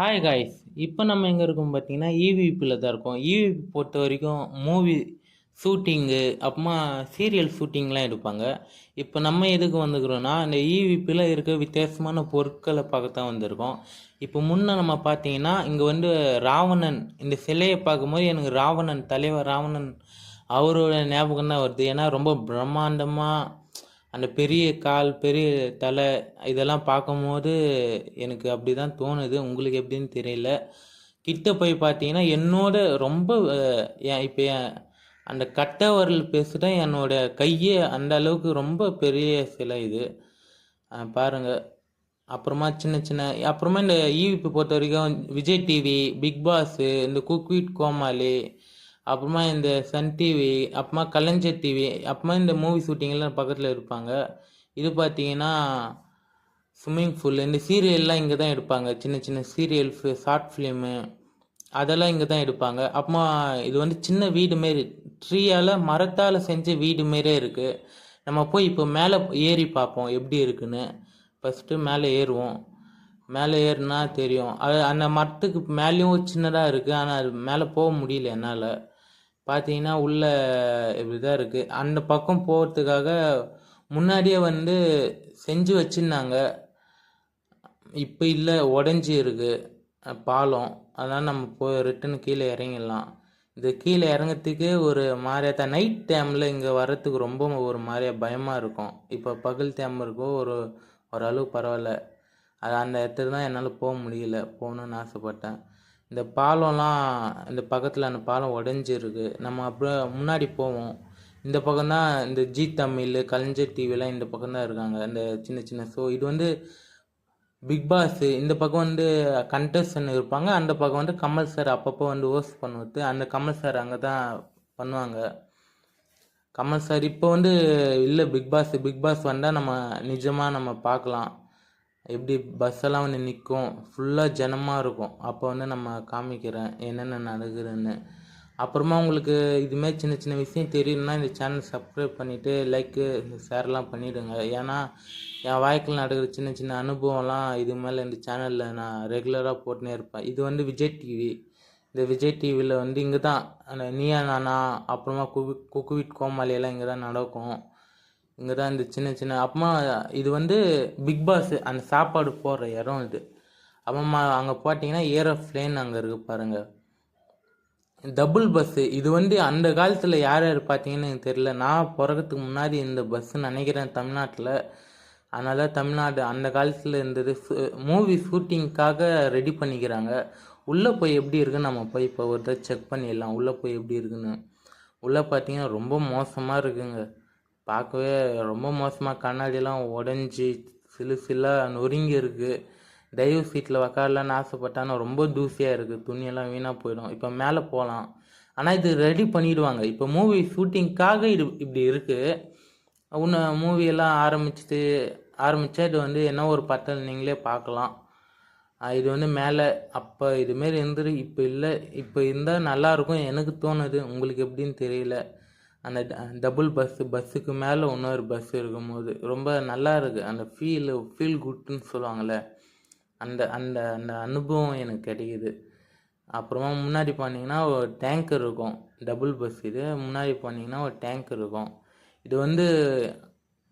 Hi guys இப்போ நம்ம எங்கே இருக்கோம் பார்த்தீங்கன்னா இவிபியில் தான் இருக்கோம். ஈவிபி பொறுத்த வரைக்கும் மூவி ஷூட்டிங்கு அப்புறமா சீரியல் ஷூட்டிங்லாம் எடுப்பாங்க. இப்போ நம்ம எதுக்கு வந்துக்கிறோன்னா இந்த இவிபியில் இருக்க வித்தியாசமான பொருட்களை பார்க்க தான் வந்திருக்கோம். இப்போ முன்ன நம்ம பார்த்தீங்கன்னா இங்கே வந்து ராவணன் இந்த சிலையை பார்க்கும்போது எனக்கு ராவணன் தலைவர் ராவணன் அவரோட ஞாபகம் தான் வருது. ஏன்னா ரொம்ப பிரம்மாண்டமாக அந்த பெரிய கால் பெரிய தலை இதெல்லாம் பார்க்கும்போது எனக்கு அப்படி தான் தோணுது. உங்களுக்கு எப்படின்னு தெரியல. கிட்ட போய் பார்த்தீங்கன்னா என்னோட ரொம்ப என் இப்போ என் அந்த கட்டை வரல் பேசுகிற என்னோட கையே அந்த அளவுக்கு ரொம்ப பெரிய சிலை இது. பாருங்கள் பாருங்க. அப்புறமா சின்ன சின்ன அப்புறமா இந்த ஈவிபி பொறுத்த வரைக்கும் விஜய் டிவி பிக் பாஸு இந்த குக்விட் கோமாளி அப்புறமா இந்த சன் டிவி அப்புறமா கலைஞர் டிவி அப்புறமா இந்த மூவி ஷூட்டிங்லாம் பக்கத்தில் இருப்பாங்க. இது பார்த்தீங்கன்னா ஸ்விம்மிங் பூல் இந்த சீரியல்லாம் இங்கே தான் எடுப்பாங்க. சின்ன சின்ன சீரியல் ஷார்ட் ஃபிலிமு அதெல்லாம் இங்கே தான் எடுப்பாங்க. அப்புறமா இது வந்து சின்ன வீடு மாரி ட்ரீயால் மரத்தால் செஞ்ச வீடு மாரியே இருக்குது நம்ம போய் இப்போ மேலே ஏறி பார்ப்போம் எப்படி இருக்குன்னு. ஃபஸ்ட்டு மேலே ஏறுவோம். மேலே ஏறுனா தெரியும். அது அந்த மரத்துக்கு மேலேயும் சின்னதாக இருக்குது ஆனால் அது மேலே போக முடியல என்னால். பார்த்தீங்கன்னா உள்ள இப்படி தான் இருக்குது அந்த பக்கம் போகிறதுக்காக முன்னாடியே வந்து செஞ்சு வச்சுருந்தாங்க. இப்போ இல்லை உடஞ்சி இருக்குது பாலம். அதனால் நம்ம போய் ரிட்டன் கீழே இறங்கிடலாம். இது கீழே இறங்கிறதுக்கு ஒரு மாதிரியா தான். நைட் டைமில் இங்கே வர்றதுக்கு ரொம்ப ஒரு மாதிரியா பயமாக இருக்கும். இப்போ பகல் டைம் இருக்கும் ஒரு ஓரளவு பரவாயில்ல. அது அந்த இடத்துக்கு தான் என்னால் போக முடியல. போகணுன்னு ஆசைப்பட்டேன். இந்த பாலம்லாம் இந்த பக்கத்தில் அந்த பாலம் உடஞ்சிருக்கு. நம்ம அப்புறம் முன்னாடி போவோம். இந்த பக்கம் தான் இந்த ஜி தமிழ் கலைஞர் டிவிலாம் இந்த பக்கம் தான் இருக்காங்க. இந்த சின்ன சின்ன ஷோ இது வந்து பிக் பாஸ் இந்த பக்கம் வந்து கண்டஸ்டன் இருப்பாங்க. அந்த பக்கம் வந்து கமல் சார் அப்பப்போ வந்து ஹோஸ்ட் பண்ணுவது. அந்த கமல் சார் அங்கே தான் பண்ணுவாங்க. கமல் சார் இப்போ வந்து இல்லை பிக் பாஸ் பிக் பாஸ் வந்தால் நம்ம நிஜமாக நம்ம பார்க்கலாம். எப்படி பஸ் எல்லாம் வந்து நிற்கும் ஃபுல்லாக ஜனமாக இருக்கும். அப்போ வந்து நம்ம காமிக்கிறேன் என்னென்ன நடக்குதுன்னு. அப்புறமா உங்களுக்கு இதுமாரி சின்ன சின்ன விஷயம் தெரியணும்னா இந்த சேனல் சப்ஸ்கிரைப் பண்ணிவிட்டு லைக்கு ஷேர்லாம் பண்ணிவிடுங்க ஏன்னா என் வாழ்க்கையில் நடக்கிற சின்ன சின்ன அனுபவம்லாம் இது மேலே இந்த சேனலில் நான் ரெகுலராக போட்டுனே இருப்பேன். இது வந்து விஜய் டிவி இந்த விஜய் டிவியில் வந்து இங்கே தான் அந்த நீயா நானா அப்புறமா குக்கு குக்குவிட் கோமாளி எல்லாம் இங்கே தான் நடக்கும். இங்கே தான் இந்த சின்ன சின்ன அப்புறமா இது வந்து பிக் பாஸ் அந்த சாப்பாடு போடுற இடம் இது. அப்புறமா அங்கே போட்டிங்கன்னா ஏரோப்ளேன் அங்கே இருக்குது பாருங்கள் டபுள் பஸ்ஸு இது வந்து அந்த காலத்தில் யார் யார் பார்த்தீங்கன்னு எனக்கு தெரியல. நான் பிறக்கிறதுக்கு முன்னாடி இந்த பஸ்ஸு நினைக்கிறேன் தமிழ்நாட்டில். அதனால் தமிழ்நாடு அந்த காலத்தில் இருந்தது. மூவி ஷூட்டிங்க்காக ரெடி பண்ணிக்கிறாங்க. உள்ளே போய் எப்படி இருக்குன்னு நம்ம போய் இப்போ ஒரு தடவை செக் பண்ணிடலாம். உள்ளே போய் எப்படி இருக்குன்னு. உள்ளே பார்த்தீங்கன்னா ரொம்ப மோசமாக இருக்குங்க. பார்க்கவே ரொம்ப மோசமாக கண்ணாடியெல்லாம் உடஞ்சி சிலு சிலாக நொறுங்கி இருக்குது தயவு சீட்டில் உக்காரலான்னு ஆசைப்பட்டானா ரொம்ப தூசியாக இருக்குது துணியெல்லாம் வீணாக போயிடும். இப்போ மேலே போகலாம் ஆனால் இது ரெடி பண்ணிடுவாங்க. இப்போ மூவி ஷூட்டிங்க்காக இது இப்படி இருக்குது இன்னும் மூவியெல்லாம் ஆரம்பிச்சுட்டு ஆரம்பித்தா இது வந்து என்ன ஒரு பத்தல் நீங்களே பார்க்கலாம். இது வந்து மேலே அப்போ இதுமாரி இருந்துரு இப்போ இல்லை இப்போ இருந்தால் நல்லாயிருக்கும் எனக்கு தோணுது. உங்களுக்கு எப்படின்னு தெரியல. அந்த டபுள் பஸ்ஸு பஸ்ஸுக்கு மேலே இன்னொரு பஸ் இருக்கும்போது ரொம்ப நல்லா இருக்குது அந்த ஃபீலு ஃபீல் குட்னு சொல்லுவாங்கள்ல அந்த அந்த அந்த அனுபவம் எனக்கு கிடைக்குது. அப்புறமா முன்னாடி போனீங்கன்னா ஒரு டேங்கர் இருக்கும் டபுள் பஸ் இது. முன்னாடி போனீங்கன்னா ஒரு டேங்கர் இருக்கும். இது வந்து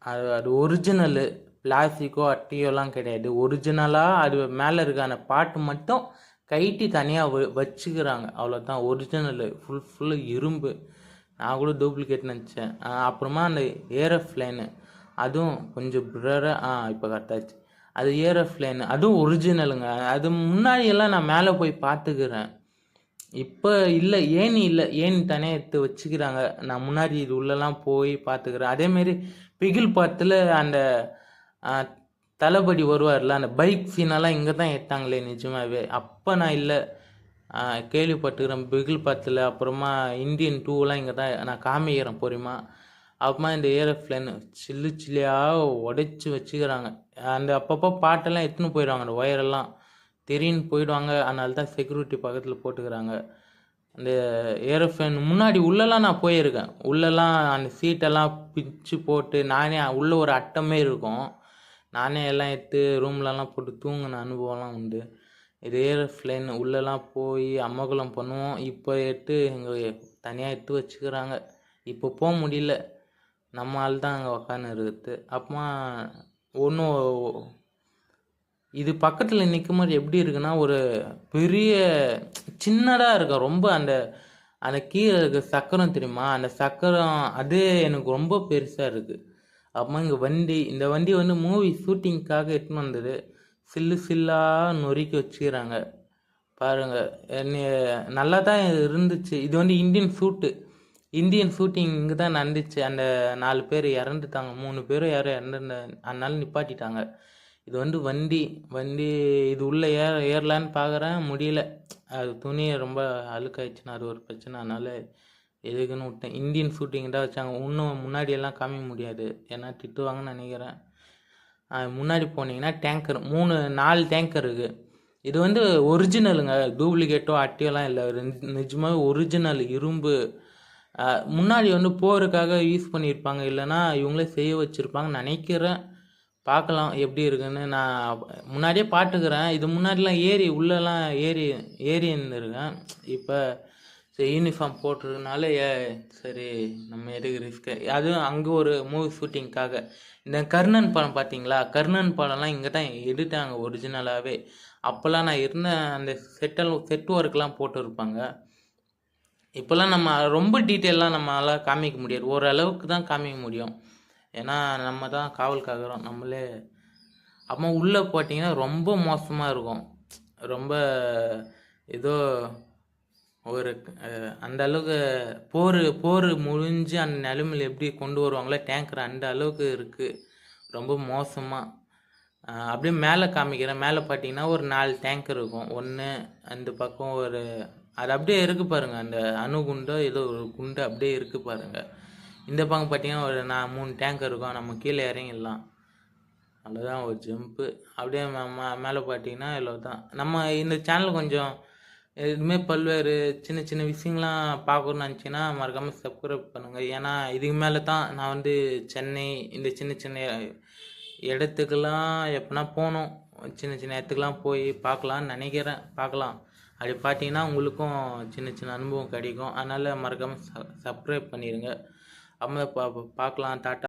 அது அது ஒரிஜினலு பிளாஸ்டிக்கோ அட்டையோலாம் கிடையாது. ஒரிஜினலாக அது மேலே இருக்க அந்த பாட்டு மட்டும் கைட்டி தனியாக வ வச்சுக்கிறாங்க. அவ்வளோதான் ஒரிஜினலு ஃபுல் ஃபுல்லு இரும்பு. நான் கூட டூப்ளிகேட் நினச்சேன். அப்புறமா அந்த ஏரோஃப்ளைனு அதுவும் கொஞ்சம் பிளராக ஆ இப்போ கரெக்டாச்சு அது ஏரோஃப்ளைனு அதுவும் ஒரிஜினலுங்க அது முன்னாடியெல்லாம் நான் மேலே போய் பார்த்துக்கிறேன் இப்போ இல்லை ஏணி இல்லை ஏணி தானே எடுத்து வச்சுக்கிறாங்க? நான் முன்னாடி இது உள்ளெல்லாம் போய் பார்த்துக்கிறேன் அதேமாரி பிகில் படத்தில் அந்த தளபதி வருவார்ல அந்த பைக் சீனெல்லாம் இங்கே தான் எடுத்தாங்களே நிஜமாவே. அப்போ நான் இல்லை. கேள்விப்பட்டுக்கிறேன் பிகில் பத்தில் அப்புறமா இந்தியன் டூலாம் இங்கே தான் நான் காமிக்கிறேன் பொறுமா. அப்புறமா இந்த ஏரோப்ளேன் சில்லு சில்லியாக உடைச்சி வச்சுக்கிறாங்க. அந்த அப்பப்போ பாட்டெல்லாம் எடுத்துன்னு போயிடுவாங்க அந்த ஒயரெல்லாம் தெரின்னு போயிடுவாங்க அதனால தான் செக்யூரிட்டி பக்கத்தில் போட்டுக்கிறாங்க. அந்த ஏரோப்ளேன் முன்னாடி உள்ளெல்லாம் நான் போயிருக்கேன். உள்ளெல்லாம் அந்த சீட்டெல்லாம் பிச்சு போட்டு நானே உள்ளே ஒரு அட்டமே இருக்கும். நானே எல்லாம் எடுத்து ரூம்லலாம் போட்டு தூங்கின அனுபவம்லாம் உண்டு. இது ஏரோப்ளேன் உள்ளெல்லாம் போய் அம்மகுளம் பண்ணுவோம். இப்போ எடுத்து இங்கே தனியாக எடுத்து வச்சுக்கிறாங்க. இப்போ போக முடியல. நம்ம ஆள் தான் அங்கே உக்காந்து இருக்குது அப்புறமா ஒன்றும் இது பக்கத்தில் நிற்கும் போது எப்படி இருக்குன்னா ஒரு பெரிய சின்னதாக இருக்கும் ரொம்ப அந்த அந்த கீழே இருக்க சக்கரம் தெரியுமா? அந்த சக்கரம் அதே எனக்கு ரொம்ப பெருசாக இருக்குது அப்புறமா இங்கே வண்டி இந்த வண்டி வந்து மூவி ஷூட்டிங்க்காக எடுத்துன்னு வந்தது. சில்லு சில்லாக நொறுக்கி வச்சுக்கிறாங்க. பாருங்கள் என்ன- நல்லா தான் இருந்துச்சு. இது வந்து இந்தியன் ஷூட்டு இந்தியன் ஷூட்டிங் இங்கே தான் நடந்துச்சு அந்த நாலு பேர் இறந்துட்டாங்க. மூணு பேரும் யாரும் இறந்துருந்த அதனால நிப்பாட்டிட்டாங்க. இது வந்து வண்டி. வண்டி இது உள்ளே ஏற ஏறலான்னு பார்க்குறேன் முடியல. அது துணியை ரொம்ப அழுக்காயிடுச்சுன்னா அது ஒரு பிரச்சனை. அதனால் எதுக்குன்னு விட்டேன். இந்தியன் ஷூட்டிங் தான் வச்சாங்க. இன்னும் முன்னாடியெல்லாம் காமிக்க முடியாது. ஏன்னா திட்டுவாங்கன்னு நினைக்கிறேன். முன்னாடி போனீங்கன்னா டேங்கர் மூணு நாலு டேங்கர் இருக்குது இது வந்து ஒரிஜினலுங்க டூப்ளிகேட்டோ அட்டியோலாம் இல்லை. நிஜமாகவே ஒரிஜினல் இரும்பு. முன்னாடி வந்து போருக்காக யூஸ் பண்ணியிருப்பாங்க. இல்லைன்னா இவங்களே செய்ய வச்சுருப்பாங்கன்னு நினைக்கிறேன். பார்க்கலாம் எப்படி இருக்குன்னு நான் முன்னாடியே பாட்டுக்கிறேன் இது முன்னாடிலாம் ஏறி உள்ளெல்லாம் ஏறி ஏறி இருந்திருக்கேன் இப்போ சரி யூனிஃபார்ம் போட்டிருக்கனால ஏ சரி நம்ம எதுக்கு ரிஸ்க்கு அதுவும் அங்கே ஒரு மூவி ஷூட்டிங்க்காக இந்த கர்ணன் படம் பார்த்தீங்களா கர்ணன் படம்லாம் இங்கே தான் எடுத்தாங்க ஒரிஜினலாகவே அப்போல்லாம் நான் இருந்த அந்த செட்டல் செட் ஒர்க்லாம் போட்டிருப்பாங்க. இப்போல்லாம் நம்ம ரொம்ப டீட்டெயிலாக நம்மளால் காமிக்க முடியாது. ஓரளவுக்கு தான் காமிக்க முடியும். ஏன்னா நம்ம தான் காவல் காக்கிறோம். நம்மளே. அப்புறம் உள்ளே போட்டிங்கன்னா ரொம்ப மோசமாக இருக்கும். ரொம்ப ஏதோ ஒரு அந்த அளவுக்கு போர் போர் முடிஞ்சு அந்த நிலைமையில எப்படி கொண்டு வருவாங்களோ டேங்கர் அந்த அளவுக்கு இருக்குது ரொம்ப மோசமாக அப்படியே மேலே காமிக்கிறேன். மேலே பார்த்தீங்கன்னா ஒரு நாலு டேங்கர் இருக்கும். ஒன்று அந்த பக்கம் ஒரு அது அப்படியே இருக்கு பாருங்கள் அந்த அணுகுண்டோ ஏதோ ஒரு குண்டு அப்படியே இருக்கு பாருங்க. இந்த பக்கம் பார்த்தீங்கன்னா ஒரு நான் மூணு டேங்கர் இருக்கும். நம்ம கீழே இறங்கிடலாம். அவ்வளோதான் ஒரு ஜம்ப்பு அப்படியே மேலே பார்த்தீங்கன்னா இவ்வளோ தான் நம்ம இந்த சேனல் கொஞ்சம் இதுமாரி பல்வேறு சின்ன சின்ன விஷயங்கள்லாம் பார்க்கணும்னு நினச்சிங்கன்னா மறக்காமல் சப்ஸ்கிரைப் பண்ணுங்கள் ஏன்னா இதுக்கு மேலே தான் நான் வந்து சென்னை இந்த சின்ன சின்ன இடத்துக்கெல்லாம் எப்போனா போகணும். சின்ன சின்ன இடத்துக்குலாம் போய் பார்க்கலான்னு நினைக்கிறேன். பார்க்கலாம். அப்படி பார்த்தீங்கன்னா உங்களுக்கும் சின்ன சின்ன அனுபவம் கிடைக்கும். அதனால் மறக்காமல் சப்ஸ்கிரைப் பண்ணிடுங்க அப்போ பா பார்க்கலாம். டாட்டா